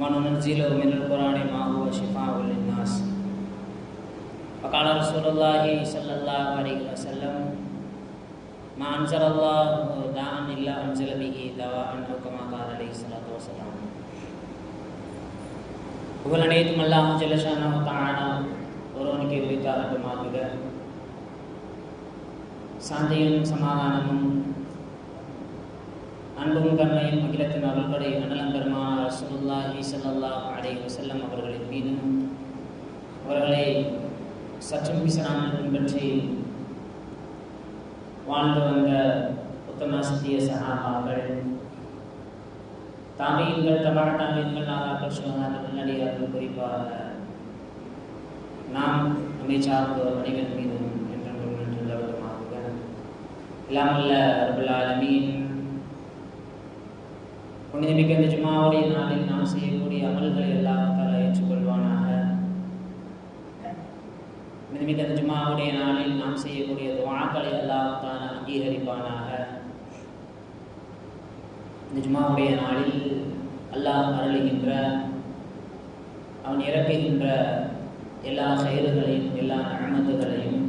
وننزل من القرآن ما هو شفاء للناس وقال رسول الله صلى الله عليه وسلم ما أنزل الله داء إلا أنزل به دواء أو كما قال عليه الصلاة والسلام புகழ் அனைத்தும் அல்லாஹ் ஜல்லஷானா தானா ஒருவனுக்கு உரித்தாகட்டுமாகுக சாந்தியும் சமாதானமும் அன்பும் கருணையும் அகிலத்தின் அருள்படை அனலம் பெருமான ரசூலுல்லாஹி ஸல்லல்லாஹு செல்லம் அவர்களின் மீதும் அவர்களை சற்றும் பிசனாமல் பின்பற்றி வாழ்ந்து வந்த உத்தம சகாபாக்கள் தாமியங்கள் தபாட தாமியங்கள் நாகாக்கள் சுகாதார நல்லடியார்கள் குறிப்பாக நாம் நம்மை சார்ந்த அனைவர் மீதும் என்றென்றும் நின்று நிலவட்டமாகுக இல்லாமல்ல ரபுல் புனிதமிக்க இந்த ஜுமாவுடைய நாளில் நாம் செய்யக்கூடிய அமல்களை எல்லாம் தர ஏற்றுக்கொள்வானாக. புனிதமிக்க இந்த ஜுமாவுடைய நாளில் நாம் செய்யக்கூடிய துவாக்களை எல்லாம் தான் அங்கீகரிப்பானாக. இந்த ஜுமாவுடைய நாளில் அல்லாஹ் அருளுகின்ற அவன் இறக்குகின்ற எல்லா செயல்களையும் எல்லா நகமத்துகளையும்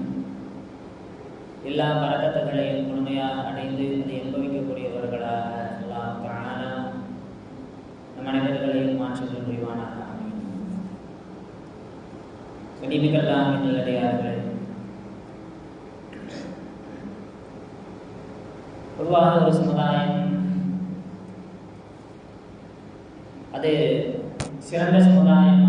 எல்லா பறக்கத்துகளையும் முழுமையாக அடைந்து அதை அனுபவிக்கக்கூடியவர்களாக. அனைவர்களையும் மாற்றங்கள் புரிவானாக கனிமிகல்லாம் நல்லடையார்கள் பொதுவாக ஒரு சமுதாயம் அது சிறந்த சமுதாயம்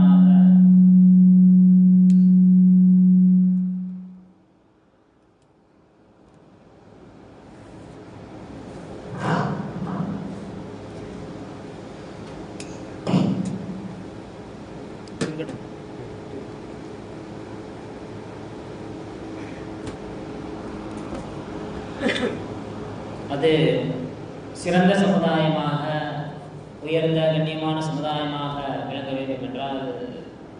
அது சிறந்த சமுதாயமாக உயர்ந்த கண்ணியமான சமுதாயமாக விளங்க வேண்டும் என்றால்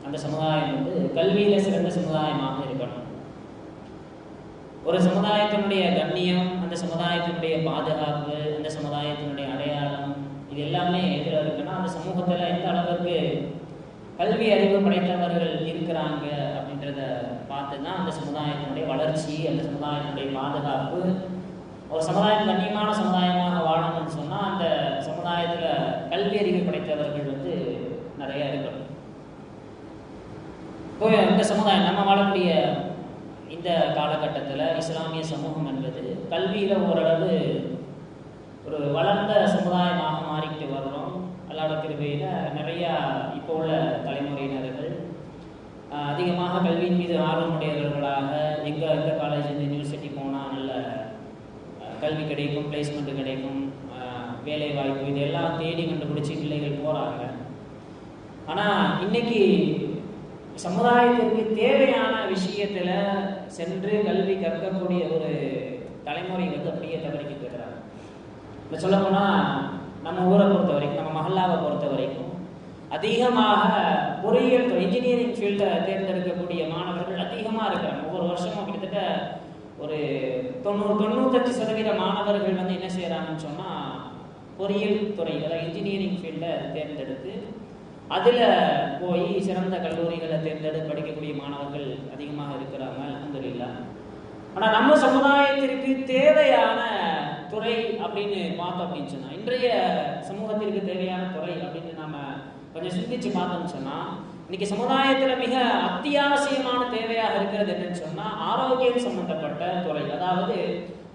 அந்த சமுதாயம் வந்து கல்வியில சிறந்த சமுதாயமாக இருக்கணும். ஒரு சமுதாயத்தினுடைய கண்ணியம் அந்த சமுதாயத்தினுடைய பாதுகாப்பு அந்த சமுதாயத்தினுடைய அடையாளம் இது எல்லாமே எதில் இருக்குன்னா அந்த சமூகத்தில் எந்த அளவுக்கு கல்வி அறிவு படைத்தவர்கள் இருக்கிறாங்க அப்படின்றத பார்த்து தான் அந்த சமுதாயத்தினுடைய வளர்ச்சி அந்த சமுதாயத்தினுடைய பாதுகாப்பு ஒரு சமுதாயம் கண்ணியமான சமுதாயமாக வாழணும்னு சொன்னால் அந்த சமுதாயத்தில் கல்வி அறிவு படைத்தவர்கள் வந்து நிறைய இருக்கணும் இப்போ இந்த சமுதாயம் நம்ம வாழக்கூடிய இந்த காலகட்டத்தில் இஸ்லாமிய சமூகம் என்பது கல்வியில் ஓரளவு ஒரு வளர்ந்த சமுதாயமாக மாறிக்கிட்டு வர்றோம். அல்லாட கிருபையில் நிறையா இப்போ உள்ள தலைமுறையினர்கள் அதிகமாக கல்வியின் மீது ஆர்வமுடையவர்களாக எங்கே எங்கள் காலேஜ் இந்த கல்வி கிடைக்கும் பிளேஸ்மெண்ட் கிடைக்கும் வேலை வாய்ப்பு இதெல்லாம் தேடி கண்டுபிடிச்சி பிள்ளைகள் போகிறாங்க ஆனால் இன்னைக்கு சமுதாயத்திற்கு தேவையான விஷயத்தில் சென்று கல்வி கற்கக்கூடிய ஒரு தலைமுறை வந்து அப்படியே தவறிக்கிட்டு இருக்கிறாங்க. இப்போ சொல்லப்போனால் நம்ம ஊரை பொறுத்த வரைக்கும் நம்ம மஹல்லாவை பொறுத்த வரைக்கும் அதிகமாக பொறியியல் இன்ஜினியரிங் ஃபீல்டை தேர்ந்தெடுக்கக்கூடிய மாணவர்கள் அதிகமாக இருக்கிறாங்க. ஒவ்வொரு வருஷமும் கிட்டத்தட்ட ஒரு தொண்ணூறு தொண்ணூத்தஞ்சு சதவீத மாணவர்கள் வந்து என்ன செய்கிறாங்கன்னு சொன்னால் பொறியியல் துறை அதாவது இன்ஜினியரிங் ஃபீல்டை தேர்ந்தெடுத்து அதில் போய் சிறந்த கல்லூரிகளை தேர்ந்தெடுத்து படிக்கக்கூடிய மாணவர்கள் அதிகமாக இருக்கிறாங்க அலமதுல்லா ஆனால் நம்ம சமுதாயத்திற்கு தேவையான துறை அப்படின்னு பார்த்தோம் அப்படின்னு சொன்னால் இன்றைய சமூகத்திற்கு தேவையான துறை அப்படின்னு நாம் கொஞ்சம் சிந்திச்சு பார்த்தோம்னு சொன்னால் இன்னைக்கு சமுதாயத்தில் மிக அத்தியாவசியமான தேவையாக இருக்கிறது என்னன்னு சொன்னால் ஆரோக்கியம் சம்பந்தப்பட்ட துறை. அதாவது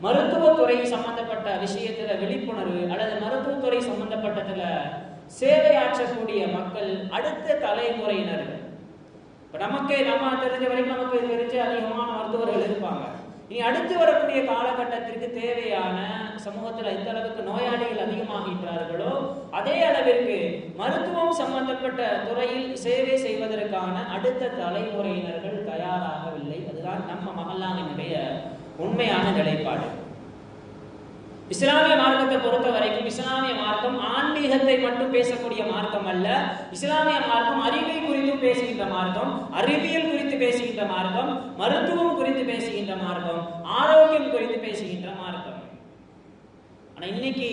மருத்துவத்துறை சம்பந்தப்பட்ட விஷயத்துல விழிப்புணர்வு அல்லது மருத்துவத்துறை சம்பந்தப்பட்டதுல சேவையாற்றக்கூடிய மக்கள் அடுத்த தலைமுறையினர்கள் இப்போ நமக்கு நம்ம தெரிஞ்ச வரைக்கும் நமக்கு இது அதிகமான மருத்துவர்கள் இருப்பாங்க. இனி அடுத்து வரக்கூடிய காலகட்டத்திற்கு தேவையான சமூகத்தில் எந்த அளவுக்கு நோயாளிகள் அதிகமாகின்றார்களோ அதே அளவிற்கு மருத்துவம் சம்பந்தப்பட்ட துறையில் சேவை செய்வதற்கான அடுத்த தலைமுறையினர்கள் தயாராகவில்லை. அதுதான் நம்ம மகல்லாவினுடைய உண்மையான நிலைப்பாடு. இஸ்லாமிய மார்க்கத்தை பொறுத்த வரைக்கும் இஸ்லாமிய மார்க்கம் ஆன்மீகத்தை மட்டும் பேசக்கூடிய மார்க்கம் அல்ல. இஸ்லாமிய மார்க்கம் அறிவை குறித்து பேசுகின்ற மார்க்கம் அறிவியல் குறித்து பேசுகின்ற மார்க்கம் மருத்துவம் குறித்து பேசுகின்ற மார்க்கம் ஆரோக்கியம் குறித்து பேசுகின்ற மார்க்கம். ஆனா இன்னைக்கு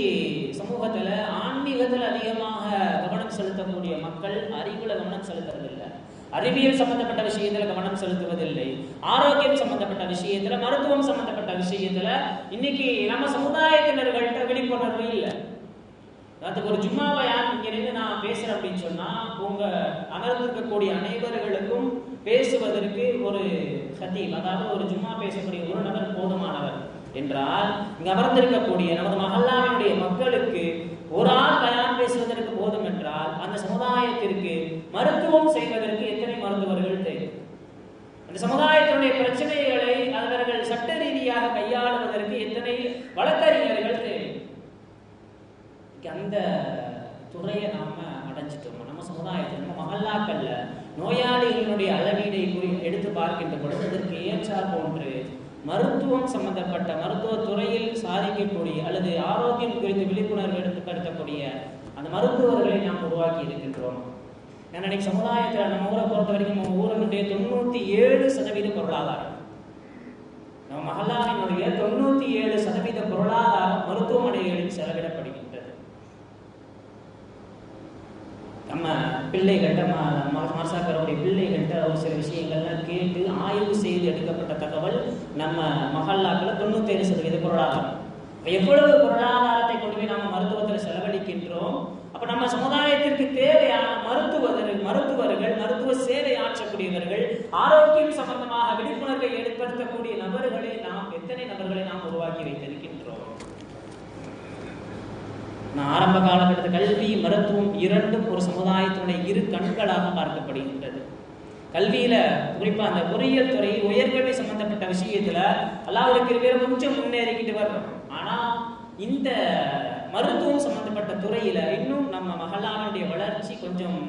சமூகத்துல ஆன்மீகத்தில் அதிகமாக கவனம் செலுத்தக்கூடிய மக்கள் அறிவுல கவனம் செலுத்துறதில்லை. அறிவியல் சம்பந்தப்பட்ட விஷயத்துல கவனம் செலுத்துவதில்லை. ஆரோக்கியம் சம்பந்தப்பட்ட விஷயத்துல மருத்துவம் சம்பந்தப்பட்ட விஷயத்துல இன்னைக்கு நம்ம சமுதாயத்தினர்கள்ட்ட விழிப்புணர்வு இல்லை. அதுக்கு ஒரு ஜும்மாவை யார் இங்க நின்று நான் பேசுறேன் அப்படின்னு சொன்னா உங்க அமர்ந்திருக்கக்கூடிய அனைவர்களுக்கும் பேசுவதற்கு ஒரு சத்தீப் அதாவது ஒரு ஜும்மா பேசக்கூடிய ஒரு நபர் போதுமானவர் என்றால் இங்க அமர்ந்திருக்கக்கூடிய நமது மகல்லாவினுடைய மக்களுக்கு ஒரு ஆள் தயார் பேசுவதற்கு போதும் என்றால் அந்த சமுதாயத்திற்கு மருத்துவம் செய்வதற்கு எத்தனை மருத்துவர்கள் தேவை? அந்த சமுதாயத்தினுடைய பிரச்சனைகளை அவர்கள் சட்ட ரீதியாக கையாளுவதற்கு எத்தனை வழக்கறிஞர்கள் தேவை? அந்த துறையை நாம அடைஞ்சிட்டோம்? நம்ம சமுதாயத்தில் நம்ம மகல்லாக்கல்ல நோயாளிகளுடைய அளவீடை குறி எடுத்து பார்க்கின்ற பொழுது அதற்கு ஏற்றார் போன்று மருத்துவம் சம்பந்தப்பட்ட மருத்துவ துறையில் சாதிக்கக்கூடிய அல்லது ஆரோக்கியம் குறித்து விழிப்புணர்வு எடுத்துப்படுத்தக்கூடிய அந்த மருத்துவர்களை நாம் உருவாக்கி இருக்கின்றோம். ஏன்னா இன்னைக்கு சமுதாயத்தில் நம்ம ஊரை பொறுத்த வரைக்கும் நம்ம ஊரனுடைய தொண்ணூத்தி ஏழு சதவீத பொருளாதாரம். நம்ம மகளாவினுடைய தொண்ணூத்தி ஏழு சதவீத பொருளாதாரம் மருத்துவமனைகளில் செலவிடப்படுகின்றது. நம்ம பிள்ளைகள்கிட்ட மாசாக்கருடைய பிள்ளைகள்கிட்ட ஒரு சில விஷயங்கள்லாம் கேட்டு ஆய்வு செய்து எடுக்கப்பட்ட தகவல் நம்ம மகல்லாக்கள் தொண்ணூத்தேழு சதவீத பொருளாதாரம். எவ்வளவு பொருளாதாரத்தை கொண்டு போய் நம்ம மருத்துவத்தில் செலவழிக்கின்றோம்? அப்ப நம்ம சமுதாயத்திற்கு தேவை மருத்துவர்கள் மருத்துவ சேவை ஆற்றக்கூடியவர்கள் ஆரோக்கியம் சம்பந்தமாக விழிப்புணர்வை ஏற்படுத்தக்கூடிய நபர்களை நாம் எத்தனை நபர்களை நாம் உருவாக்கி வைத்திருக்கின்றோம்? நான் ஆரம்ப காலகட்டத்தில் கல்வி மருத்துவம் இரண்டும் ஒரு சமுதாயத்தினுடைய இரு கண்களாக பார்க்கப்படுகின்றது. கல்வியில குறிப்பா அந்த பொறியியல் துறை உயர்கல்வி சம்பந்தப்பட்ட விஷயத்துல அல்லாவுக்கு பேர் கொஞ்சம் முன்னேறிக்கிட்டு வர்றோம். ஆனா இந்த மருத்துவம் சம்பந்தப்பட்ட துறையில இன்னும் நம்ம மகளானுடைய வளர்ச்சி கொஞ்சம்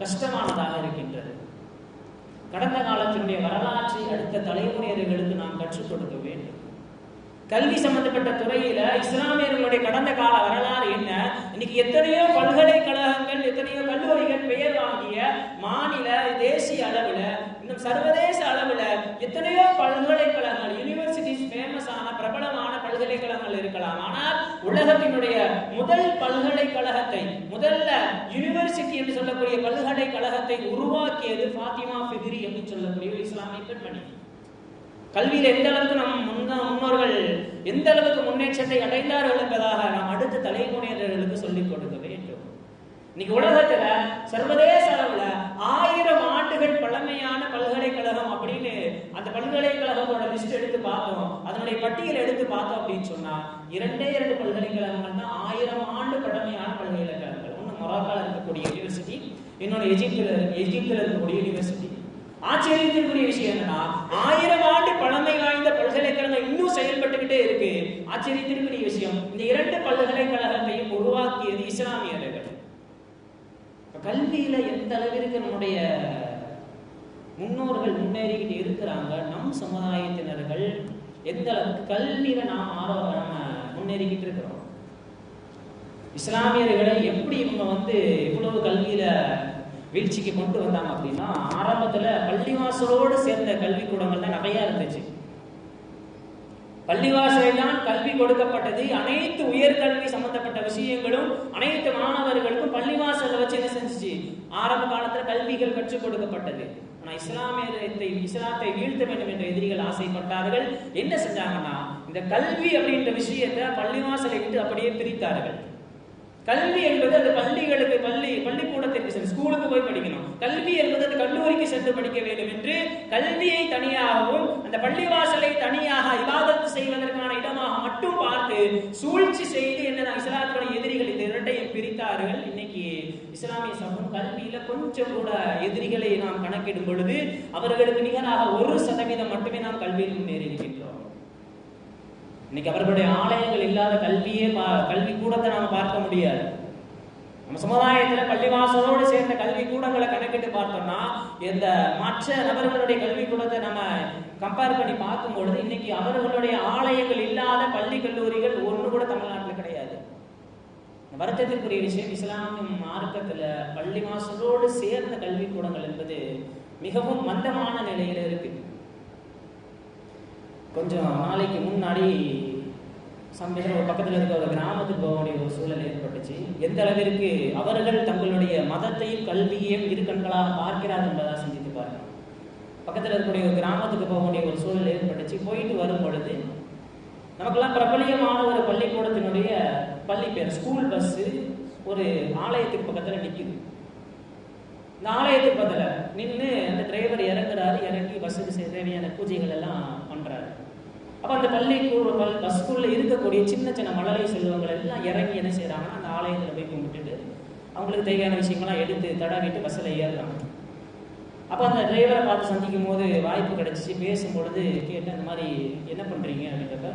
கஷ்டமானதாக இருக்கின்றது. கடந்த காலத்தினுடைய வரலாற்றை அடுத்த தலைமுறையர்களுக்கு நாம் கற்றுக் கொடுக்க வேண்டும். கல்வி சம்பந்தப்பட்ட துறையில இஸ்லாமியர்களுடைய கடந்த கால வரலாறு என்ன? இன்னைக்கு எத்தனையோ பல்கலைக்கழகங்கள் எத்தனையோ கல்லூரிகள் பெயர் வாங்கிய மாநில தேசிய அளவுல இன்னும் சர்வதேச அளவுல எத்தனையோ பல்கலைக்கழகங்கள் யூனிவர்சிட்டிஸ் ஃபேமஸான பிரபலமான பல்கலைக்கழகங்கள் இருக்கலாம். ஆனால் உலகத்தினுடைய முதல் பல்கலைக்கழகத்தை முதல்ல யூனிவர்சிட்டி என்று சொல்லக்கூடிய பல்கலைக்கழகத்தை உருவாக்கியது ஃபாத்திமா ஃபிதிரி என்று சொல்லக்கூடிய இஸ்லாமிய பெண்மணி. கல்வியில் எந்த அளவுக்கு நம் முன்னோர்கள் எந்த அளவுக்கு முன்னேற்றத்தை அடைந்தார்கள் என்பதாக நாம் அடுத்த தலைமுறையினர்களுக்கு சொல்லிக் கொடுக்க வேண்டும். இன்னைக்கு உலகத்துல சர்வதேச அளவுல ஆறு பழமையான பல்கலைக்கழகம் அப்படின்னு அந்த பல்கலைக்கழகத்தோட லிஸ்ட் எடுத்து பார்த்தோம். அதனுடைய பட்டியல் எடுத்து பார்த்தோம் அப்படின்னு சொன்னா இரண்டே இரண்டு பல்கலைக்கழகங்கள் தான் ஆயிரம் ஆண்டு பழமையான பல்கலைக்கழகங்கள். ஒன்று மொராக்கால இருக்கக்கூடிய யூனிவர்சிட்டி இன்னொன்று எஜிப்தில் எஜிப்தில் இருக்கக்கூடிய யூனிவர்சிட்டி ஆச்சரியத்திற்குரிய விஷயம் என்னன்னா ஆயிரம் ஆண்டு பழமை வாய்ந்த பல்கலைக்கழகம் இன்னும் செயல்பட்டுக்கிட்டே இருக்கு. ஆச்சரியத்திற்குரிய விஷயம் இந்த இரண்டு பல்கலைக்கழகத்தையும் உருவாக்கியது இஸ்லாமியர்கள். கல்வியில எந்த அளவிற்கு நம்முடைய முன்னோர்கள் முன்னேறிக்கிட்டு இருக்கிறாங்க. நம் சமுதாயத்தினர்கள் எந்த அளவுக்கு கல்வியில நாம் ஆரோ நம்ம முன்னேறிக்கிட்டு இருக்கிறோம்? இஸ்லாமியர்களை எப்படி இவங்க வந்து இவ்வளவு கல்வியில வீழ்ச்சிக்கு கொண்டு வந்தாங்க அப்படின்னா ஆரம்பத்துல பள்ளிவாசலோடு சேர்ந்த கல்விக்கூடங்கள் தான் நிறைய இருந்துச்சு. பள்ளிவாசலில்தான் கல்வி கொடுக்கப்பட்டது. அனைத்து உயர்கல்வி சம்பந்தப்பட்ட விஷயங்களும் அனைத்து மாணவர்களுக்கும் பள்ளிவாசலை வச்சு என்ன செஞ்சுச்சு? ஆரம்ப காலத்துல கல்விகள் கற்றுக் கொடுக்கப்பட்டது. ஆனா இஸ்லாமியத்தை இஸ்லாத்தை வீழ்த்த வேண்டும் என்ற எதிரிகள் ஆசைப்பட்டார்கள். என்ன செஞ்சாங்கன்னா இந்த கல்வி அப்படின்ற விஷயத்தை பள்ளிவாசலை விட்டு அப்படியே பிரித்தார்கள். கல்வி என்பது அது பள்ளிகளுக்கு பள்ளி பள்ளிக்கூடத்திற்கு சென்று ஸ்கூலுக்கு போய் படிக்கணும். கல்வி என்பது அது கல்லூரிக்கு சென்று படிக்க வேண்டும் என்று கல்வியை தனியாகவும் அந்த பள்ளிவாசலை தனியாக இவாதத்து செய்வதற்கான இடமாக மட்டும் பார்த்து சூழ்ச்சி செய்து என்னதான் இஸ்லாத்துடைய எதிரிகள் இந்த இரண்டையும் பிரித்தார்கள் இன்னைக்கு இஸ்லாமிய சமூகம் கல்வியில கொஞ்சம் கூட எதிரிகளை நாம் கணக்கிடும் பொழுது அவர்களுக்கு நிகராக ஒரு சதவீதம் மட்டுமே நாம் கல்வியில் முன்னேறி இருக்கின்றோம் இன்னைக்கு அவர்களுடைய ஆலயங்கள் இல்லாத கல்வியே கல்வி கூடத்தை நாம பார்க்க முடியாது. நம்ம சமுதாயத்துல பள்ளிவாசலோடு சேர்ந்த கல்வி கூடங்களை கணக்கிட்டு பார்த்தோம்னா இந்த மற்ற நபர்களுடைய கல்வி கூடத்தை நம்ம கம்பேர் பண்ணி பார்க்கும் பொழுது இன்னைக்கு அவர்களுடைய ஆலயங்கள் இல்லாத பள்ளி கல்லூரிகள் ஒன்று கூட தமிழ்நாட்டில் கிடையாது. வருத்தத்திற்குரிய விஷயம் இஸ்லாமிய மார்க்கத்துல பள்ளிவாசலோடு சேர்ந்த கல்வி கூடங்கள் என்பது மிகவும் மந்தமான நிலையில இருக்குது கொஞ்சம் நாளைக்கு முன்னாடி சமயத்தில் ஒரு பக்கத்தில் இருக்க ஒரு கிராமத்துக்கு போக வேண்டிய ஒரு சூழல் ஏற்பட்டுச்சு. எந்த அளவிற்கு அவர்கள் தங்களுடைய மதத்தையும் கல்வியையும் இரு கண்களாக பார்க்கிறார்கள் என்பதாக சிந்தித்து பாருங்க. பக்கத்தில் இருக்கக்கூடிய ஒரு கிராமத்துக்கு போக வேண்டிய ஒரு சூழல் ஏற்பட்டுச்சு. போயிட்டு வரும் பொழுது நமக்கெல்லாம் பிரபலியமான ஒரு பள்ளிக்கூடத்தினுடைய பள்ளி பேர் ஸ்கூல் பஸ்ஸு ஒரு ஆலயத்துக்கு பக்கத்தில் நிற்குது இந்த ஆலயத்துக்கு பக்கத்தில் நின்று அந்த டிரைவர் இறங்குறாரு இறங்கி பஸ்ஸுக்கு தேவையான பூஜைகள் எல்லாம் பண்ணுறாரு அப்போ அந்த பள்ளி பல் இருக்கக்கூடிய சின்ன சின்ன மழலை செல்வங்கள் எல்லாம் இறங்கி என்ன செய்கிறாங்கன்னா அந்த ஆலயத்தில் போய் கும்பிட்டுட்டு அவங்களுக்கு தேவையான விஷயங்கள்லாம் எடுத்து தடாவிட்டு பஸ்ஸில் ஏறுறாங்க. அப்போ அந்த டிரைவரை பார்த்து சந்திக்கும் போது வாய்ப்பு கிடச்சிச்சு. பேசும்பொழுது கேட்டு இந்த மாதிரி என்ன பண்ணுறீங்க அப்படின்றப்ப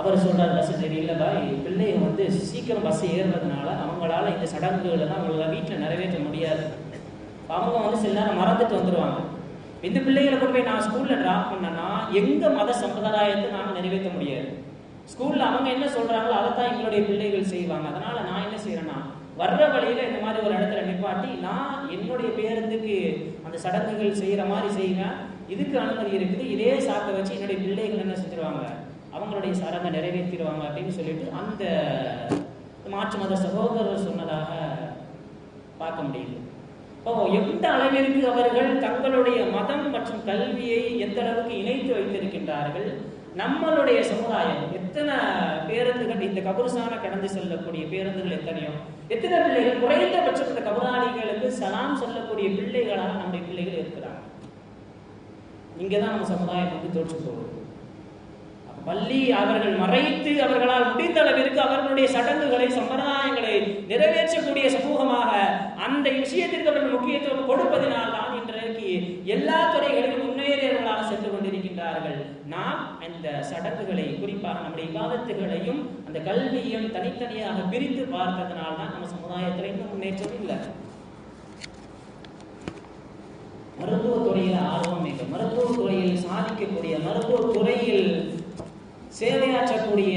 அவர் சொல்கிறார் பஸ் தெரியல பாய். பிள்ளைங்க வந்து சீக்கிரம் பஸ் ஏறுறதுனால அவங்களால இந்த சடங்குகளை தான் அவங்களால வீட்டில் நிறைவேற்ற முடியாது. அவங்க வந்து சில நேரம் மறந்துட்டு வந்துடுவாங்க இந்த பிள்ளைகளை கொண்டு போய் நான் ஸ்கூலில் ட்ராப் பண்ணேன்னா எங்கள் மத சம்பிரதாயத்தை நான் நிறைவேற்ற முடியாது. ஸ்கூலில் அவங்க என்ன சொல்கிறாங்களோ அதை தான் எங்களுடைய பிள்ளைகள் செய்வாங்க. அதனால் நான் என்ன செய்கிறேன்னா வர்ற வழியில் இந்த மாதிரி ஒரு இடத்துல நிப்பாட்டி நான் என்னுடைய பேருந்துக்கு அந்த சடங்குகள் செய்கிற மாதிரி செய்வேன். இதுக்கு அனுமதி இருக்குது. இதே சாக்கை வச்சு என்னுடைய பிள்ளைகள் என்ன செஞ்சிருவாங்க? அவங்களுடைய சடங்கை நிறைவேற்றிடுவாங்க அப்படின்னு சொல்லிட்டு அந்த மாற்று மத சகோதரர் சொன்னதாக பார்க்க முடியுது. இப்போ எந்த அளவிற்கு அவர்கள் தங்களுடைய மதம் மற்றும் கல்வியை எந்த அளவுக்கு இணைத்து வைத்திருக்கின்றார்கள்? நம்மளுடைய சமுதாயம் எத்தனை பேருந்துகள் இந்த கபருசான கடந்து செல்லக்கூடிய பேருந்துகள் எத்தனையோ? எத்தனை பிள்ளைகள்? குறைந்தபட்சம் இந்த கபராளிகளுக்கு சலாம் சொல்லக்கூடிய பிள்ளைகளாக நம்முடைய பிள்ளைகள் இருக்கிறாங்க. இங்கதான் நம்ம சமுதாயம் வந்து தோற்று போகுது. பள்ளி அவர்கள் மறைத்து அவர்களால் முடிந்த அளவிற்கு அவர்களுடைய சடங்குகளை சம்பிரதாயங்களை நிறைவேற்றக்கூடிய சமூகமாக அந்த விஷயத்திற்கு அவர்கள் முக்கியத்துவம் கொடுப்பதனால் தான் இன்றைக்கு எல்லா துறைகளிலும் முன்னேறியவர்களாக சென்று கொண்டிருக்கின்றார்கள். நாம் அந்த சடங்குகளை குறிப்பாக நம்முடைய விவாதத்துகளையும் அந்த கல்வியையும் தனித்தனியாக பிரித்து பார்த்ததனால் தான் நம்ம சமுதாயத்தில் இன்னும் முன்னேற்றம் இல்லை. மருத்துவ துறையில் ஆர்வம் மிக மருத்துவ துறையில் சாதிக்கக்கூடிய மருத்துவ துறையில் சேவையாற்றக்கூடிய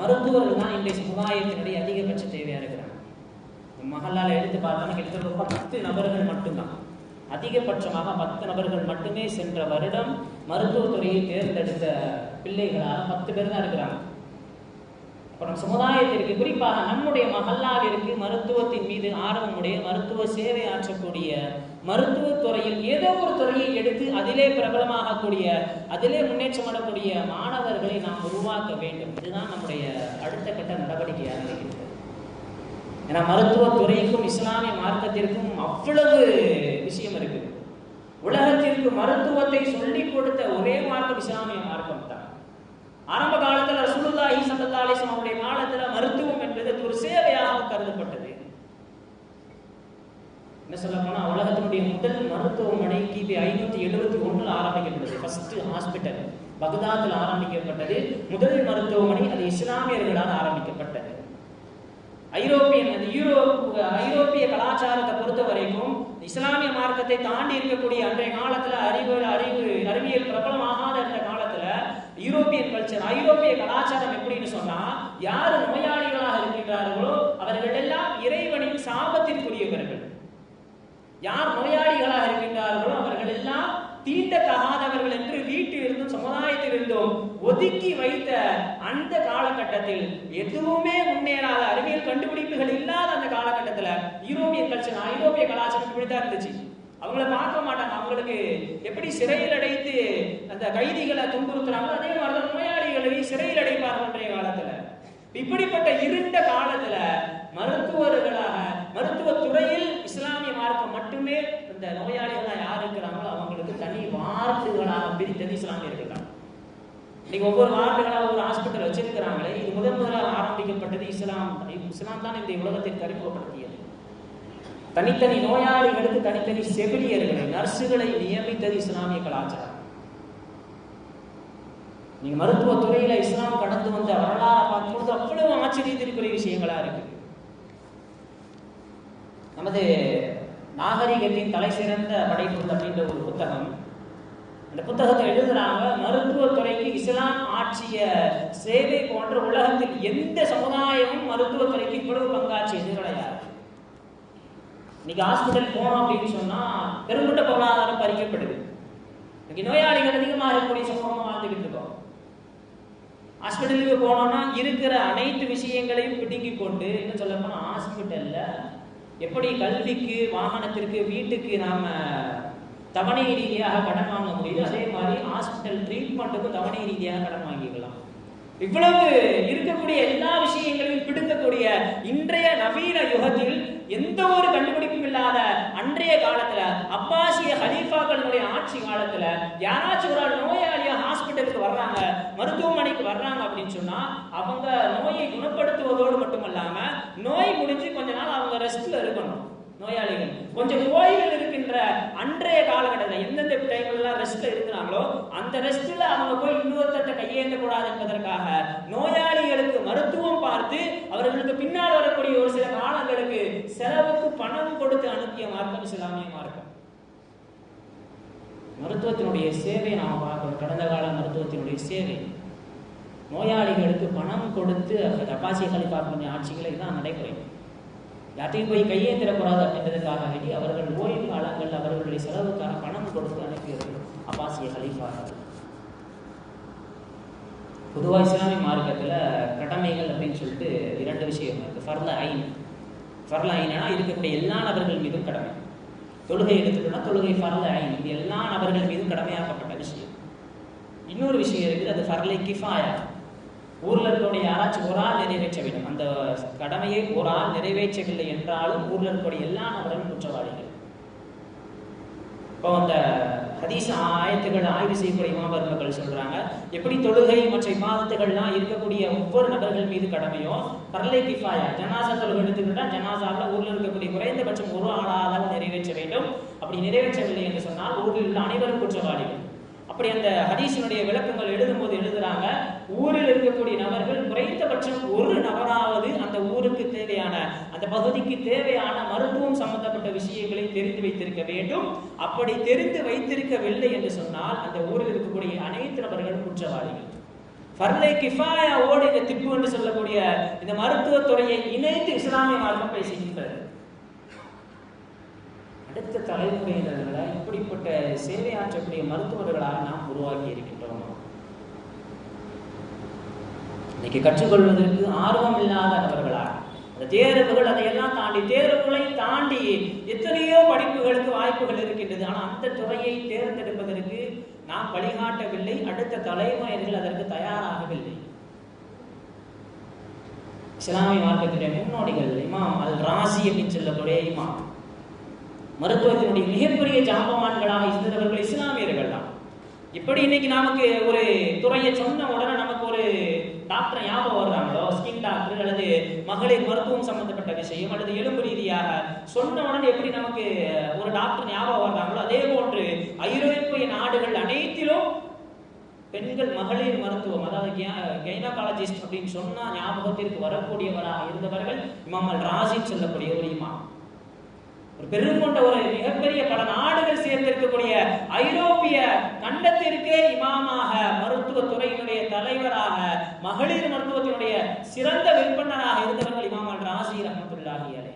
மருத்துவர்கள் தான் இன்றைய சமுதாயத்தினுடைய அதிகபட்ச தேவை மகளால் எடுத்து பார்த்தோம்னா கிட்டத்தட்ட பத்து நபர்கள் மட்டும்தான். அதிகபட்சமாக பத்து நபர்கள் மட்டுமே சென்ற வருடம் மருத்துவத்துறையை தேர்ந்தெடுத்த பிள்ளைகளால் பத்து பேர் தான் இருக்கிறாங்க. அப்புறம் நம் சமுதாயத்திற்கு குறிப்பாக நம்முடைய மகல்லாவிற்கு மருத்துவத்தின் மீது ஆர்வமுடைய மருத்துவ சேவை ஆற்றக்கூடிய மருத்துவத்துறையில் ஏதோ ஒரு துறையை எடுத்து அதிலே பிரபலமாகக்கூடிய அதிலே முன்னேற்றம் அடக்கூடிய மாணவர்களை நாம் உருவாக்க வேண்டும். இதுதான் நம்முடைய அடுத்த கட்ட நடவடிக்கையாக இருக்கிறது. ஏன்னா மருத்துவத்துறைக்கும் இஸ்லாமிய மார்க்கத்திற்கும் அவ்வளவு விஷயம் இருக்குது உலகத்திற்கு மருத்துவத்தை சொல்லிக் கொடுத்த ஒரே மார்க்கம் இஸ்லாமிய மார்க்கம் தான். ஆரம்ப காலத்துல ரசூலுல்லாஹி ஸல்லல்லாஹு அலைஹி அவருடைய காலத்துல மருத்துவம் என்பது ஒரு சேவையாக கருதப்பட்டது. என்ன சொல்ல போனா உலகத்தினுடைய முதல் மருத்துவமனை கிபி ஐநூத்தி எழுபத்தி ஒண்ணுல ஆரம்பிக்கப்பட்டது. ஃபர்ஸ்ட் ஹாஸ்பிட்டல் பகதாத்தில் ஆரம்பிக்கப்பட்டது. முதல் மருத்துவமனை அது இஸ்லாமியர்களால் ஆரம்பிக்கப்பட்டது. ஐரோப்பியன் அந்த யூரோ ஐரோப்பிய கலாச்சாரத்தை பொறுத்த வரைக்கும் இஸ்லாமிய மார்க்கத்தை தாண்டி இருக்கக்கூடிய அன்றைய காலத்துல அறிவு அறிவு அறிவியல் பிரபலமாகாத இருந்த காலத்துல யூரோப்பியன் கல்ச்சர் ஐரோப்பிய கலாச்சாரம் எப்படின்னு சொன்னா யார் நோயாளிகளாக இருக்கின்றார்களோ அவர்கள் எல்லாம் இறைவனின் சாபத்திற்குரியவர்கள். யார் நோயாளிகளாக இருக்கின்றார்களோ அவர்கள் எல்லாம் தீண்டத்தகாதவர்கள் என்று வீட்டு சமுதாயத்தில் இருந்தும் ஒதுக்கி வைத்த அந்த காலகட்டத்தில் எதுவுமே முன்னேறாத அறிவியல் கண்டுபிடிப்புகள் இல்லாத அந்த காலகட்டத்துல யூரோப்பியன் கல்ச்சர் ஐரோப்பிய கலாச்சாரம் இப்படிதான் இருந்துச்சு. அவங்கள பார்க்க மாட்டாங்க. அவங்களுக்கு எப்படி சிறையில் அடைத்து அந்த கைதிகளை துன்புறுத்துறாங்களோ அதே மாதிரி நோயாளிகளையும் சிறையில் அடைப்பார்கள் அன்றைய காலத்துல. இப்படிப்பட்ட இருண்ட காலத்துல மருத்துவர்களாக மருத்துவ துறையில் இஸ்லாமிய மார்க்கம் மட்டுமே இந்த நோயாளிகளா யார் இருக்கிறாங்களோ அவங்களுக்கு தனி வார்டுகளாக பிரித்தது இஸ்லாமியர்கள் இருக்கிறாங்க இன்னைக்கு ஒவ்வொரு வார்டுகளாக ஒரு ஹாஸ்பிட்டல் வச்சிருக்கிறாங்களே இது முதன் முதலாக ஆரம்பிக்கப்பட்டது இஸ்லாம். இஸ்லாம் தான் இந்த உலகத்திற்கு அறிமுகப்படுத்தியது. தனித்தனி நோயாளிகளுக்கு தனித்தனி செவிலியர்களை நர்சுகளை நியமித்தது இஸ்லாமிய கலாச்சாரம். நீங்க மருத்துவ துறையில இஸ்லாம் கடந்து வந்த வரலாறு பார்க்கும்போது அவ்வளவு ஆச்சரியத்திற்குரிய விஷயங்களா இருக்கு. நமது நாகரிகத்தின் தலை சிறந்த படைப்பு அப்படின்ற ஒரு புத்தகம். அந்த புத்தகத்தை எழுதுறாங்க மருத்துவத்துறைக்கு இஸ்லாம் ஆட்சிய சேவை போன்ற உலகத்தில் எந்த சமுதாயமும் மருத்துவத்துறைக்கு இவ்வளவு பங்காற்றியது கிடையாது இன்னைக்கு ஹாஸ்பிட்டல் போனோம் அப்படின்னு சொன்னா பெருங்குட்ட பொருளாதாரம் பறிக்கப்படுது. இன்னைக்கு நோயாளிகள் அதிகமாக இருக்கக்கூடிய சமூகமாக வாழ்ந்துகிட்டு இருக்கோம். ஹாஸ்பிட்டலுக்கு போனோம்னா இருக்கிற அனைத்து விஷயங்களையும் பிடுங்கி கொண்டு என்ன சொல்ல போனா ஹாஸ்பிட்டல்ல எப்படி கல்விக்கு வாகனத்திற்கு வீட்டுக்கு நாம தவணை ரீதியாக கடன் வாங்க முடியுது அதே மாதிரி ஹாஸ்பிட்டல் ட்ரீட்மெண்ட்டுக்கும் தவணை ரீதியாக கடன் வாங்கிக்கலாம். இவ்வளவு இருக்கக்கூடிய எல்லா விஷயங்களையும் பிடுங்கக்கூடிய இன்றைய நவீன யுகத்தில் எந்த ஒரு கண்டுபிடிப்பும் இல்லாத அன்றைய காலத்துல அப்பாசிய ஹலீஃபாக்களுடைய ஆட்சி காலத்துல யாராச்சும் ஒரு ஆள் ஹாஸ்பிட்டலுக்கு வர்றாங்க மருத்துவமனைக்கு வர்றாங்க அப்படின்னு சொன்னா அவங்க நோயை குணப்படுத்துவதோடு மட்டுமல்லாம நோய் முடிஞ்சு கொஞ்ச நாள் அவங்க ரெஸ்ட்ல இருக்கணும் நோயாளிகள். கொஞ்சம் நோய்கள் இருக்கின்ற அன்றைய காலகட்டத்தில் எந்தெந்த டைம்லாம் ரெஸ்ட்ல இருக்கிறாங்களோ அந்த ரெஸ்ட்ல அவங்க போய் இன்னொருத்தட்ட கையேந்த கூடாது என்பதற்காக நோயாளிகளுக்கு மருத்துவம் பார்த்து அவர்களுக்கு பின்னால் வரக்கூடிய ஒரு சில காலங்களுக்கு செலவுக்கு பணம் கொடுத்து அனுப்பிய மார்க்கம் இஸ்லாமிய மார்க்கம். மருத்துவத்தினுடைய சேவை நாம் பார்க்கணும். கடந்த கால மருத்துவத்தினுடைய சேவை. நோயாளிகளுக்கு பணம் கொடுத்து அப்பாசி கலிஃபாக்களுடைய ஆட்சிகளை தான் நடைபெறும். யாத்தையும் போய் கையேந்திரக்கூடாது அப்படின்றதுக்காக வேண்டி அவர்கள் ஓய்வு காலங்கள் அவர்களுடைய செலவுக்காக பணம் கொடுத்து அனுப்பியது அப்பாசிய ஹலீஃபார்கள் பொதுவாக இஸ்லாமிய மார்க்கத்தில் கடமைகள் அப்படின்னு சொல்லிட்டு இரண்டு விஷயம் இருக்குது ஃபர்ல ஐன் ஃபர்ல ஐனா இருக்கக்கூடிய எல்லா நபர்கள் மீதும் கடமை. தொழுகை எடுத்துட்டோம்னா தொழுகை ஃபர்ல ஐன் இது எல்லா நபர்கள் மீதும் கடமையாக்கப்பட்ட விஷயம். இன்னொரு விஷயம் இருக்குது அது ஃபர்லை கிஃபாயா ஊரில் இருக்கக்கூடிய யாராச்சும் ஒரு ஆள் நிறைவேற்ற வேண்டும். அந்த கடமையை ஒரு ஆள் நிறைவேற்றவில்லை என்றாலும் ஊரில் இருக்கக்கூடிய எல்லா நபர்களும் குற்றவாளிகள். இப்போ அந்த ஹதீஸ் ஆயத்துக்கள் ஆய்வு செய்யக்கூடிய மாபெருமக்கள் சொல்றாங்க. எப்படி தொழுகை மற்ற இமாதத்துகள்லாம் இருக்கக்கூடிய ஒவ்வொரு நபர்கள் மீது கடமையோ பரலை கிஃபாயா ஜனாசா தொழுகை எடுத்துக்கிட்டா ஜனாசாவில் ஊரில் இருக்கக்கூடிய குறைந்தபட்சம் ஒரு ஆளாக நிறைவேற்ற வேண்டும். அப்படி நிறைவேற்றவில்லை என்று சொன்னால் ஊரில் உள்ள அனைவரும் குற்றவாளிகள். அப்படி அந்த ஹதீஷனுடைய விளக்கங்கள் எழுதும் போது எழுதுறாங்க ஊரில் இருக்கக்கூடிய நபர்கள் குறைந்தபட்சம் அந்த பகுதிக்கு தேவையான மருத்துவம் சம்பந்தப்பட்ட விஷயங்களை தெரிந்து வைத்திருக்க வேண்டும். அப்படி தெரிந்து வைத்திருக்கவில்லை என்று சொன்னால் அந்த ஊரில் இருக்கக்கூடிய அனைத்து நபர்களும் குற்றவாளிகள். ஃபர்லை கிஃபாயாவோடு இந்த திப்பு என்று சொல்லக்கூடிய இந்த மருத்துவத்துறையை இணைத்து இஸ்லாமிய மார்க்கம் பேசுகின்றது. அடுத்த தலைமுறையினர்களை இப்படிப்பட்ட சேவையாற்றக்கூடிய மருத்துவர்களாக நாம் உருவாக்கி இருக்கின்றோம். இன்னைக்கு கற்றுக்கொள்வதற்கு ஆர்வம் இல்லாத நபர்களாக அந்த தேர்வுகள் அதையெல்லாம் தாண்டி தேர்வுகளை தாண்டி எத்தனையோ படிப்புகளுக்கு வாய்ப்புகள் இருக்கின்றது. ஆனால் அந்த துறையை தேர்ந்தெடுப்பதற்கு நாம் வழிகாட்டவில்லை. அடுத்த தலைமுறைகள் அதற்கு தயாராகவில்லை. இஸ்லாமிய மார்க்கத்தினுடைய முன்னோடிகள் இமாம் அல் ராசி அப்படின்னு சொல்லக்கூடிய இமாம். மருத்துவத்தினுடைய மிகப்பெரிய ஜாபவான்களாக இருந்தவர்கள் இஸ்லாமியர்கள் தான் இப்படி இன்னைக்கு நமக்கு ஒரு துறையை சொன்ன உடனே நமக்கு ஒரு டாக்டர் ஞாபகம் வர்றாங்களோ? ஸ்கின் டாக்டர் அல்லது மகளிர் மருத்துவம் சம்பந்தப்பட்ட விஷயம் அல்லது எலும்பு ரீதியாக சொன்ன உடனே எப்படி நமக்கு ஒரு டாக்டர் ஞாபகம் வர்றாங்களோ? அதே போன்று ஐரோப்பிய நாடுகள் அனைத்திலும் பெண்கள் மகளிர் மருத்துவம் அதாவது கைனகாலஜிஸ்ட் அப்படின்னு சொன்னா ஞாபகத்திற்கு வரக்கூடியவராக இருந்தவர்கள் இமாமல் ராஜின் சொல்லக்கூடிய ஒரு இமாம். ஒரு பெருங்கொண்ட ஒரு மிகப்பெரிய பல நாடுகள் சேர்ந்திருக்கக்கூடிய ஐரோப்பிய கண்டத்திற்கே இமாமாக மருத்துவ துறையினுடைய தலைவராக மகளிர் மருத்துவத்தினுடைய சிறந்த விற்பனராக இருந்தவர்கள் இமாம் அல் ராசி ரஹமத்துல்லாஹி அலை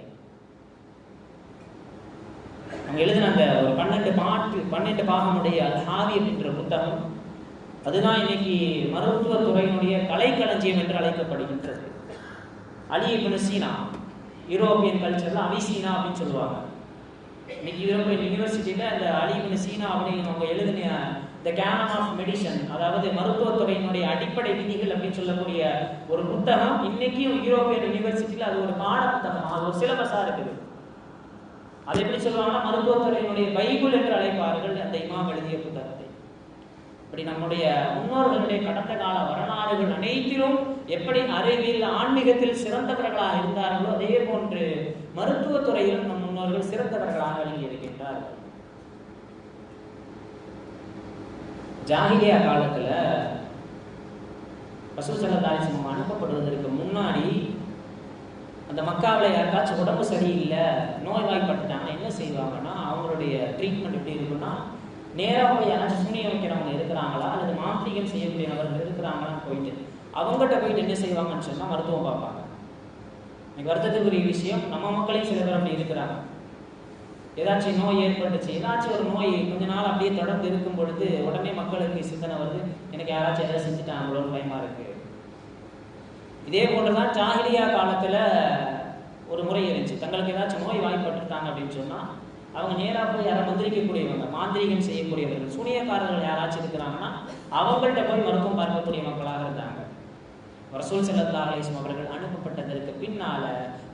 அவங்க எழுதின அந்த ஒரு பன்னெண்டு பாட்டு பன்னெண்டு பாகமுடைய ஹாவி அப்படின்ற புத்தகம் அதுதான் இன்னைக்கு மருத்துவ துறையினுடைய கலைக்களஞ்சியம் என்று அழைக்கப்படுகின்றது. அலி இப்னு சீனா. யூரோப்பியன் கல்ச்சர்ல அவிசீனா அப்படின்னு சொல்லுவாங்க. இன்னைக்கு யூரோப்பியன் யூனிவர்சிட்டியில அந்த அலிபின் சீனா அப்படின்னு அவங்க எழுதின த கேனம் ஆஃப் மெடிசன் அதாவது மருத்துவத்துறையினுடைய அடிப்படை விதிகள் அப்படின்னு சொல்லக்கூடிய ஒரு புத்தகம் இன்னைக்கும் யூரோப்பியன் யூனிவர்சிட்டியில அது ஒரு பாட புத்தகம் அது ஒரு சிலபஸா இருக்குது. அது எப்படி சொல்லுவாங்கன்னா மருத்துவத்துறையினுடைய பைபிள் என்று அழைப்பார்கள் அந்த இமாம் எழுதிய புத்தகத்தை. இப்படி நம்முடைய முன்னோர்களுடைய கடந்த கால வரலாறுகள் அனைத்திலும் எப்படி அறிவியல் ஆன்மீகத்தில் சிறந்தவர்களாக இருந்தார்களோ அதே போன்று மருத்துவத்துறையிலும் நம் முன்னோர்கள் சிறந்தவர்களாக விளங்கி இருக்கின்றார்கள் ஜாகிலியா காலத்துல ரசூல் அனுப்பப்படுவதற்கு முன்னாடி அந்த மக்காவில் யாருக்காச்சும் உடம்பு சரியில்லை நோய்வாய்ப்பட்டுட்டாங்க என்ன செய்வாங்கன்னா அவங்களுடைய ட்ரீட்மெண்ட் எப்படி இருக்குன்னா நேராக போய் யாராச்சும் சூனியம் வைக்கிறவங்க இருக்கிறாங்களா அல்லது மாந்திரிகம் செய்யக்கூடிய நபர்கள் இருக்கிறாங்களான்னு போயிட்டு அவங்ககிட்ட போயிட்டு என்ன செய்வாங்கன்னு சொன்னால் மருத்துவம் பார்ப்பாங்க. இன்னைக்கு வருத்தத்துக்குரிய விஷயம் நம்ம மக்களையும் சில பேர் அப்படி இருக்கிறாங்க. ஏதாச்சும் நோய் ஏற்பட்டுச்சு ஏதாச்சும் ஒரு நோய் கொஞ்ச நாள் அப்படியே தொடர்ந்து இருக்கும் பொழுது உடனே மக்களுக்கு சிந்தனை வருது எனக்கு யாராச்சும் எதாவது செஞ்சுட்டாங்களோன்னு பயமா இருக்கு. இதே போன்றுதான் ஜாகிலியா காலத்துல ஒரு முறை இருந்துச்சு. தங்களுக்கு ஏதாச்சும் நோய் வாய்ப்பட்டிருக்காங்க அப்படின்னு சொன்னா அவங்க நேராக போய் யாரை மந்திரிக்கக்கூடியவங்க மாந்திரீகம் செய்யக்கூடியவர்கள் சூனியக்காரர்கள் யாராச்சும் இருக்கிறாங்கன்னா அவங்கள்ட்ட போய் மருத்துவம் பார்க்கக்கூடிய மக்களாக இருந்தாங்க. ரசூல் சல்லா அலிஸ்லம் அவர்கள் அனுப்பப்பட்டதற்கு பின்னால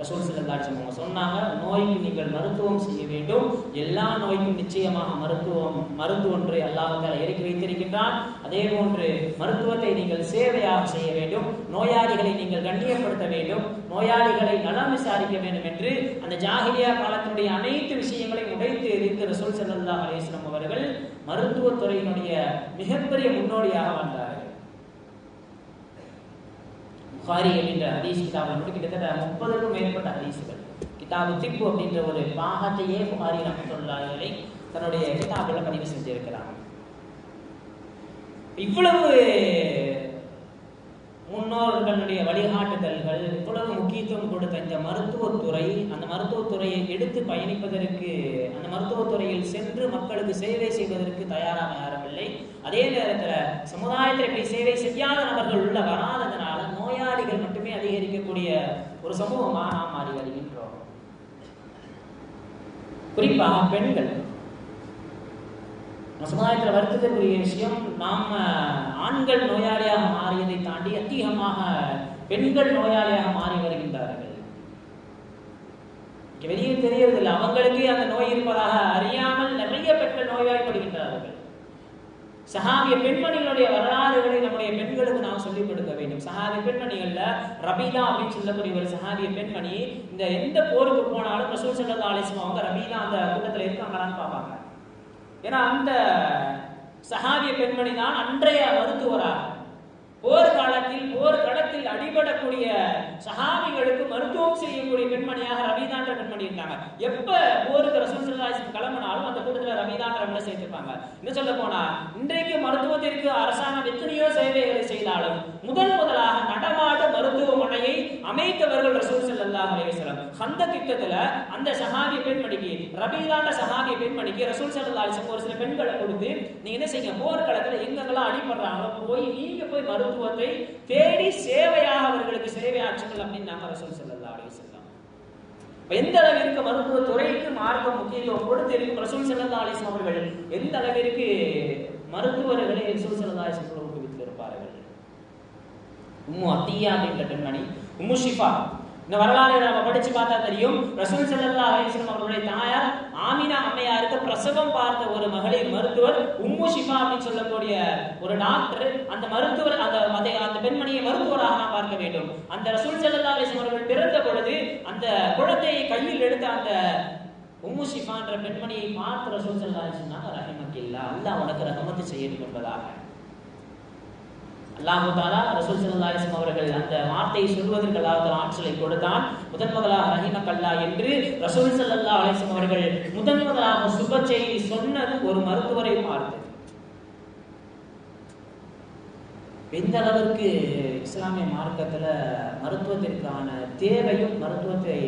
ரசூல் சல்லா அலிஸ்லம் அவங்க சொன்னாங்க நோய்க்கு நீங்கள் மருத்துவம் செய்ய வேண்டும். எல்லா நோய்க்கும் நிச்சயமாக மருத்துவம் மருந்து ஒன்று அல்லாஹால இறக்கி வைத்திருக்கின்றான். அதே போன்று மருத்துவத்தை நீங்கள் சேவையாக செய்ய வேண்டும். நோயாளிகளை நீங்கள் கண்ணியப்படுத்த வேண்டும். நோயாளிகளை நலம் விசாரிக்க வேண்டும் என்று அந்த ஜாகிரியா காலத்தினுடைய அனைத்து விஷயங்களையும் உடைத்து எரித்து ரசூல் சல்லா அலிஸ்லாம் அவர்கள் மருத்துவத்துறையினுடைய மிகப்பெரிய முன்னோடியாக வந்தார்கள். ஹாரி அப்படின்ற ஹதீஸ் கிதாபில் மட்டும் கிட்டத்தட்ட முப்பதுக்கும் மேற்பட்ட ஹதீஸுகள் கிதாபு திப்பு அப்படின்ற ஒரு பாகத்தையே புகாரி ரஹமத்துல்லாஹிகளை தன்னுடைய கிதாபில் பதிவு செஞ்சிருக்கிறாங்க இவ்வளவு முன்னோர்களுடைய வழிகாட்டுதல்கள் இவ்வளவு முக்கியத்துவம் கொடுத்த இந்த மருத்துவத்துறை அந்த மருத்துவத்துறையை எடுத்து பயணிப்பதற்கு அந்த மருத்துவத்துறையில் சென்று மக்களுக்கு சேவை செய்வதற்கு தயாராக யாரும் இல்லை. அதே நேரத்தில் சமுதாயத்தில் இப்படி சேவை செய்யாத நபர்கள் உள்ள வராததுனால நோயாளிகள் மட்டுமே அதிகரிக்கக்கூடிய ஒரு சமூகமாக நாம் மாறி வருகின்றோம் குறிப்பாக பெண்கள். நம்ம சமுதாயத்தில் வருத்தத்துக்குரிய விஷயம் நாம் ஆண்கள் நோயாளியாக மாறியதை தாண்டி அதிகமாக பெண்கள் நோயாளியாக மாறி வருகின்றார்கள். வெளியே தெரியறதில்லை. அவங்களுக்கே அந்த நோய் இருப்பதாக அறியாமல் நிறைய பெண்கள் நோய்வாய்ப்படுகின்றார்கள் சஹாபிய பெண்மணிகளுடைய வரலாறுகளை நம்முடைய பெண்களுக்கு நாம் சொல்லிக் கொடுக்க வேண்டும். சஹாபிய பெண்மணிகள்ல ரபீலா அப்படின்னு சொல்லக்கூடிய ஒரு சஹாபிய பெண்மணி இந்த எந்த போருக்கு போனாலும் ரசூல் சல்லா அலிஸ்லாம் அவங்க ரபீலா அந்த கூட்டத்தில் இருக்காங்களான்னு பார்ப்பாங்க. ஏன்னா அந்த சஹாபிய பெண்மணி தான் அன்றைய மருத்துவராக போர் காலத்தில் போர் களத்தில் அடிபடக்கூடிய சஹாபிகளுக்கு மருத்துவம் செய்யக்கூடிய பெண்மணியாக ரவிதான்ற பெண்மணி இருக்காங்க. எப்ப போருக்கு ரசூல் சல்லாஹ் கிளம்பினாலும் அந்த கூட்டத்தில் ரவிதான்றவங்களை சேர்த்திருப்பாங்க. என்ன சொல்ல போனா இன்றைக்கு மருத்துவத்திற்கு அரசாங்கம் எத்தனையோ சேவைகளை செய்தாலும் முதல் முதலாக நடமாட மருத்துவமனையை அமைத்தவர்கள் ரசூல் சல்லாஹ் அலைவசலம் அந்த திட்டத்துல அந்த சஹாபிய பெண்மணிக்கு ரபிதான்ற சஹாபிய பெண்மணிக்கு ரசூல் சல்லா ஒரு சில பெண்களை கொடுத்து நீங்க என்ன செய்யுங்க போர்க்களத்துல எங்கெங்கெல்லாம் அடிபடுறாங்களோ போய் நீங்க போய் மருத்துவத்தை தேடி சேவையாக அவர்களுக்கு சேவை ஆற்றுங்கள் அப்படின்னு அரசு ரசூல் அப்படின்னு சொல்லலாம். எந்த அளவிற்கு மருத்துவ துறைக்கு மார்க்க முக்கியத்துவம் கொடுத்து இருக்கும் ரசூல் சல்லா அலிஸ்லாம் அவர்கள் எந்த அளவிற்கு மருத்துவர்களை ரசூல் சல்லா அலிஸ்லாம் ஊக்குவித்து இருப்பார்கள்? உம்மு அத்தியா அப்படின்ற பெண்மணி உம்மு ஷிஃபா இந்த வரலாறு நம்ம படிச்சு பார்த்தா தெரியும். ரசூல் செல்லல்லா அலிஸ்லம் அவர்களுடைய தாயார் ஆமினா அம்மையாருக்கு பிரசவம் பார்த்த ஒரு மகளிர் மருத்துவர் உம்மு ஷிஃபா அப்படின்னு சொல்லக்கூடிய ஒரு டாக்டர் அந்த மருத்துவர் அந்த அதை அந்த பெண்மணியை மருத்துவராக நாம் பார்க்க வேண்டும். அந்த ரசூல் செல்லல்லா அலிஸ்லம் அவர்கள் பிறந்த பொழுது அந்த குழந்தையை கையில் எடுத்த அந்த உம்மு ஷிஃபான்ற பெண்மணியை பார்த்து ரசூல் செல்லா அலிஸ்லாம் ரஹிமக்கில்லா அல்லா உனக்கு ரகமத்து செய்யணும் என்பதாக. அல்லாஹு தாலா ரசூல் சல்லா அவர்கள் அந்த வார்த்தையை சொல்வதற்கு அல்லாஹ் ஆற்றலை கொடுத்தான். முதன் முதலாக ரஹீமக் கல்லா என்று ரசூல் சல்லா அலிஸ்லாம் அவர்கள் முதன் முதலாக சுப செய்தி சொன்னது ஒரு மருத்துவரை பார்த்து. எந்த அளவிற்கு இஸ்லாமிய மார்க்கத்துல மருத்துவத்திற்கான தேவையும் மருத்துவத்தை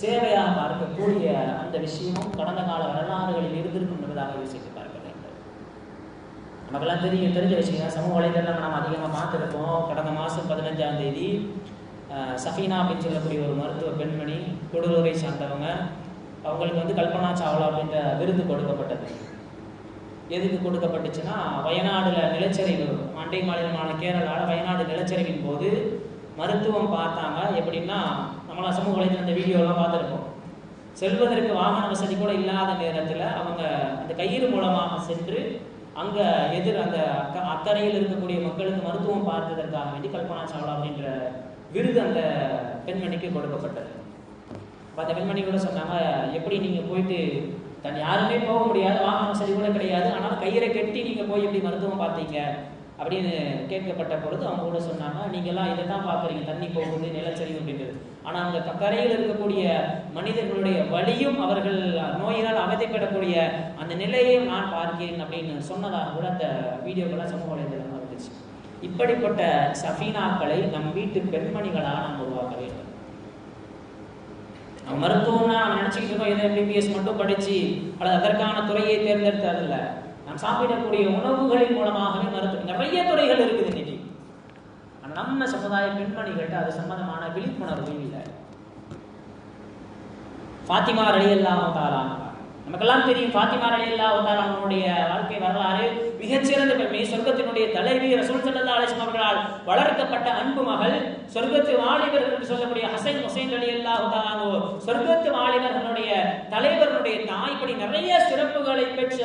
சேவையாக பார்க்கக்கூடிய அந்த விஷயமும் கடந்த கால வரலாறுகளில் இருந்திருக்கும் என்பதாக யோசித்து நமக்கெல்லாம் தெரியும் தெரிஞ்ச விஷயம் சமூக வலைதளம் நம்ம அதிகமாக பார்த்துருப்போம். கடந்த மாதம் பதினஞ்சாம் தேதி சஃபீனா அப்படின்னு சொல்லக்கூடிய ஒரு மருத்துவ பெண்மணி கொடுலூரை சார்ந்தவங்க அவங்களுக்கு வந்து கல்பனா சாவ்லா அப்படின்ற விருது கொடுக்கப்பட்டது. எதுக்கு கொடுக்கப்பட்டுச்சுன்னா வயநாடுல நிலச்சரிவு அண்டை மாநிலமான கேரளாவில் வயநாடு நிலச்சரிவின் போது மருத்துவம் பார்த்தாங்க. எப்படின்னா நம்மளாம் சமூக வலைதளம் இந்த வீடியோலாம் பார்த்துருப்போம். செல்வதற்கு வாகன வசதி கூட இல்லாத நேரத்தில் அவங்க அந்த கயிறு மூலமாக சென்று அங்க எதிர் அந்த அக்க அக்கறையில் இருக்கக்கூடிய மக்களுக்கு மருத்துவம் பார்த்ததற்காக வேண்டி கல்பனா சாவ்லா அப்படின்ற விருது அந்த பெண்மணிக்கு கொடுக்கப்பட்டது. இப்போ அந்த பெண்மணி கூட சொன்னாங்க எப்படி நீங்க போயிட்டு தன் யாருமே போக முடியாது வாகன வசதி கூட கிடையாது. ஆனால் கயிறை கட்டி நீங்க போய் எப்படி மருத்துவம் பார்த்தீங்க? அப்படின்னு கேட்கப்பட்ட பொழுது அவங்க கூட சொன்னாங்க நீங்கெல்லாம் இதை தான் பார்க்குறீங்க தண்ணி போகுது நிலச்சரிவு அப்படின்றது. ஆனால் அந்த கரையில் இருக்கக்கூடிய மனிதர்களுடைய வழியும் அவர்கள் நோயினால் அவதிப்படக்கூடிய அந்த நிலையை நான் பார்க்கிறேன் அப்படின்னு சொன்னதாக கூட அந்த வீடியோக்கெல்லாம் சமூக வலைதளமாக இருந்துச்சு இப்படிப்பட்ட சஃபீனாக்களை நம் வீட்டு பெண்மணிகளாக நாம் உருவாக்க வேண்டும். மருத்துவம்னா நினச்சிக்கிட்டு நினைச்சுக்கிட்டு இருக்கோம் எதை எம்பிபிஎஸ் மட்டும் படிச்சு அல்லது அதற்கான துறையை தேர்ந்தெடுத்ததில்லை சாப்பிடக்கூடிய உணவுகளின் மூலமாகவே மருத்துவம் நிறைய துறைகள் இருக்குது இன்னைக்கு. நம்ம சமுதாய பெண்மணிகள்கிட்ட அது சம்பந்தமான விழிப்புணர்வு இல்லை. ஃபாத்திமா ரலி அல்லாஹ் நமக்கெல்லாம் தெரியும் ஃபாத்திமா ரலி அல்லாஹ் அவங்களுடைய வாழ்க்கை வரலாறு. மிகச்சிறந்த பெண்மை சொர்க்கத்தினுடைய தலைவி ரசூல் சல்லா அலிஸ்லாம் அவர்களால் வளர்க்கப்பட்ட அன்பு மகள் சொர்க்கத்து வாலிபர் என்று சொல்லக்கூடிய ஹசைன் ஹுசைன் ரலி அல்லாஹ் சொர்க்கத்து வாலிபர்களுடைய தலைவர்களுடைய தாய் இப்படி நிறைய சிறப்புகளை பெற்ற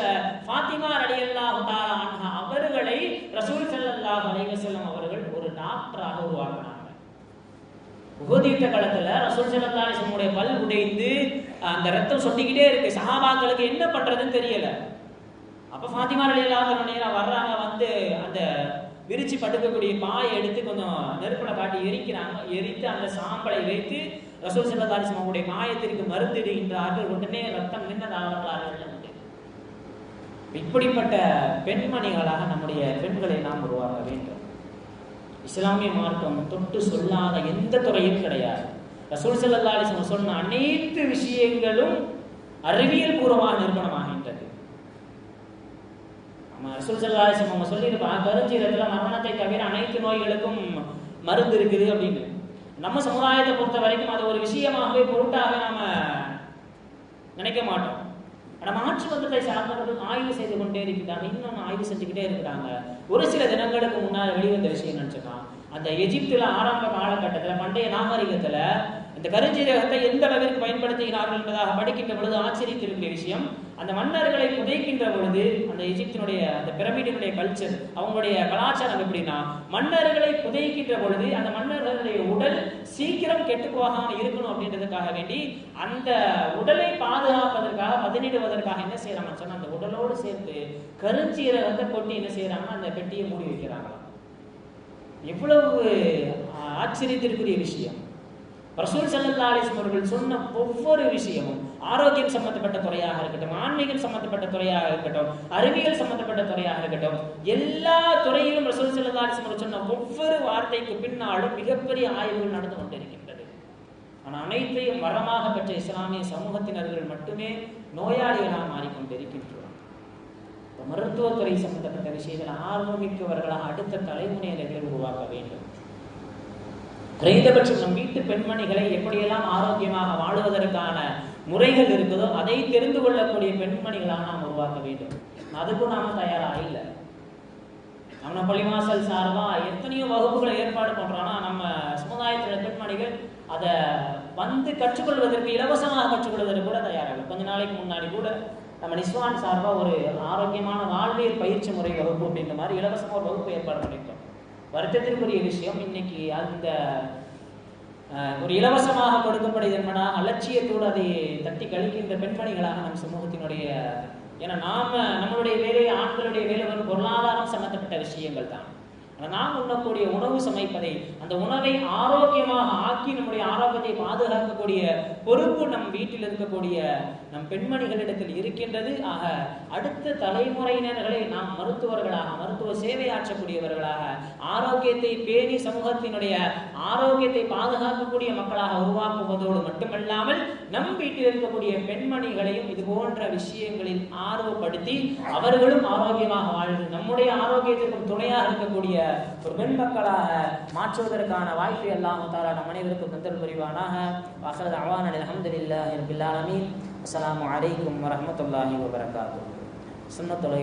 ஃபாத்திமா ரலி அல்லாஹ் அவர்களை ரசூல் சல்லா அலிவசல்லம் அவர்கள் ஒரு டாக்டராக உருவாக்கினார் உபதீர்த்த காலத்துல ரசூல் ஸல்லல்லாஹு பல் உடைந்து அந்த ரத்தம் சொட்டிக்கிட்டே இருக்கு. சஹாபாக்களுக்கு என்ன பண்றதுன்னு தெரியல. அப்ப ஃபாத்திமா ரலியல்லாஹு வர்றாங்க வந்து அந்த விரிச்சு படுக்கக்கூடிய பாயை எடுத்து கொஞ்சம் நெருப்புல காட்டி எரிக்கிறாங்க. எரித்து அந்த சாம்பலை வைத்து ரசூல் ஸல்லல்லாஹு அலைஹி வஸல்லம் காயத்திற்கு மருந்திடுகின்றார்கள். உடனே ரத்தம் நின்னதாக இப்படிப்பட்ட பெண்மணிகளாக நம்முடைய பெண்களை நாம் உருவாக்க வேண்டும். இஸ்லாமிய மார்க்கம் தொட்டு சொல்லாத எந்த துறையும் கிடையாது. ரசூல் ஸல்லல்லாஹு சொன்ன அனைத்து விஷயங்களும் அறிவியல் பூர்வமாக நிறுவனமாகின்றது. ஆமா ரசூல் செல்லாலிசம் அலைஹி அவங்க சொல்லியிருப்பாங்க கருஞ்சீரத்துல மரணத்தை தவிர அனைத்து நோய்களுக்கும் மருந்து இருக்குது அப்படின்னு. நம்ம சமுதாயத்தை பொறுத்த வரைக்கும் அது ஒரு விஷயமாகவே பொருட்டாக நாம நினைக்க மாட்டோம். நம்ம மாற்று சார்ந்தவர்கள் ஆய்வு செய்து கொண்டே இருக்கிறாங்க இன்னும் ஆய்வு செஞ்சுக்கிட்டே இருக்கிறாங்க. ஒரு சில தினங்களுக்கு முன்னால் வெளிவந்த விஷயம் நினைச்சுக்கலாம் அந்த எகிப்துல ஆரம்ப காலகட்டத்துல பண்டைய நாகரிகத்தில் இந்த கருஞ்சீரகத்தை எந்த அளவிற்கு பயன்படுத்துகிறார்கள் என்பதாக படிக்கின்ற பொழுது ஆச்சரியத்திற்குரிய விஷயம். அந்த மன்னர்களை புதைக்கின்ற பொழுது அந்த எஜிப்தினுடைய அந்த பிரமிடினுடைய கல்ச்சர் அவங்களுடைய கலாச்சாரம் எப்படின்னா மன்னர்களை புதைக்கின்ற பொழுது அந்த மன்னர்களுடைய உடல் சீக்கிரம் கெட்டு இருக்கணும் அப்படின்றதுக்காக வேண்டி அந்த உடலை பாதுகாப்பதற்காக பதனிடுவதற்காக என்ன செய்யறாங்கன்னு சொன்னா அந்த உடலோடு சேர்த்து கருஞ்சீரகத்தை கொட்டி என்ன செய்யறாங்க அந்த பெட்டியை மூடி வைக்கிறாங்களாம். எவ்வளவு ஆச்சரியத்திற்குரிய விஷயம். ரசூல் ஸல்லல்லாஹு அலைஹி அவர்கள் சொன்ன ஒவ்வொரு விஷயமும் ஆரோக்கியம் சம்பந்தப்பட்ட துறையாக இருக்கட்டும் ஆன்மீகம் சம்பந்தப்பட்ட துறையாக இருக்கட்டும் அறிவியல் சம்பந்தப்பட்ட துறையாக இருக்கட்டும் எல்லா துறையிலும் ரசூல் ஸல்லல்லாஹு அலைஹி சொன்ன ஒவ்வொரு வார்த்தைக்கு பின்னாலும் மிகப்பெரிய ஆய்வுகள் நடந்து கொண்டிருக்கின்றது. ஆனால் அனைத்தையும் வரமாக பெற்ற இஸ்லாமிய சமூகத்தினர்கள் மட்டுமே நோயாளிகளாக மாறிக்கொண்டிருக்கின்றோம் மருத்துவத்துறை சம்பந்தப்பட்ட விஷயத்தில் ஆர்வமிக்கவர்களாக அடுத்த தலைமுறையினர்களை உருவாக்க வேண்டும். குறைந்தபட்சம் நம் வீட்டு பெண்மணிகளை எப்படியெல்லாம் ஆரோக்கியமாக வாழுவதற்கான முறைகள் இருக்குதோ அதை தெரிந்து கொள்ளக்கூடிய பெண்மணிகளாக நாம் உருவாக்க வேண்டும். அதுக்கும் நாம தயாரா இல்லை. நம்ம பள்ளிவாசல் சார்பா எத்தனையோ வகுப்புகளை ஏற்பாடு பண்ணுறோன்னா நம்ம சமுதாயத்தில் பெண்மணிகள் அதை வந்து கற்றுக்கொள்வதற்கு இலவசமாக கற்றுக்கொள்வதற்கு கூட தயாராக கொஞ்ச நாளைக்கு முன்னாடி கூட நம்ம நிஸ்வான் சார்பாக ஒரு ஆரோக்கியமான வாழ்வியல் பயிற்சி முறை வகுப்பு அப்படின்ற மாதிரி இலவசமாக ஒரு வகுப்பு ஏற்பாடு பண்ணியிருக்கோம். வருத்தத்திற்குரிய விஷயம். இன்னைக்கு அந்த ஒரு இலவசமாக கொடுக்கப்படுது என்பனா அலட்சியத்தோடு அதை தட்டி கழிக்கின்ற பெண்மணிகளாக நம் சமூகத்தினுடைய ஏன்னா நாம நம்மளுடைய வேலை ஆண்களுடைய வேலை வரும் பொருளாதாரம் சம்பந்தப்பட்ட விஷயங்கள் தான். நாம் உண்ணக்கூடிய உணவு சமைப்பதை அந்த உணவை ஆரோக்கியமாக ஆக்கி நம்முடைய ஆரோக்கியத்தை பாதுகாக்கக்கூடிய பொறுப்பு நம் வீட்டில் இருக்கக்கூடிய நம் பெண்மணிகளிடத்தில் இருக்கின்றது. ஆக அடுத்த தலைமுறையினர்களை நாம் மருத்துவர்களாக மருத்துவ சேவை ஆற்றக்கூடியவர்களாக ஆரோக்கியத்தை பேணி சமூகத்தினுடைய ஆரோக்கியத்தை பாதுகாக்கக்கூடிய மக்களாக உருவாக்குவதோடு மட்டுமல்லாமல் நம் வீட்டில் இருக்கக்கூடிய பெண்மணிகளையும் இது போன்ற விஷயங்களில் ஆர்வப்படுத்தி அவர்களும் ஆரோக்கியமாக வாழ்ந்து நம்முடைய ஆரோக்கியத்திற்கும் துணையாக இருக்கக்கூடிய ஒரு பெண் மாற்றுவதற்கான வாய்ப்பை எல்லாம் தாரா நம் அனைவருக்கும் தந்தல் புரிவானாக. வாசல் அவான் அலமதுல்லாஹி ரபில் ஆலமீன். அஸ்ஸலாமு அலைக்கும் வரஹ்மத்துல்லாஹி வபரகாத்துஹு. சுன்னத்துலை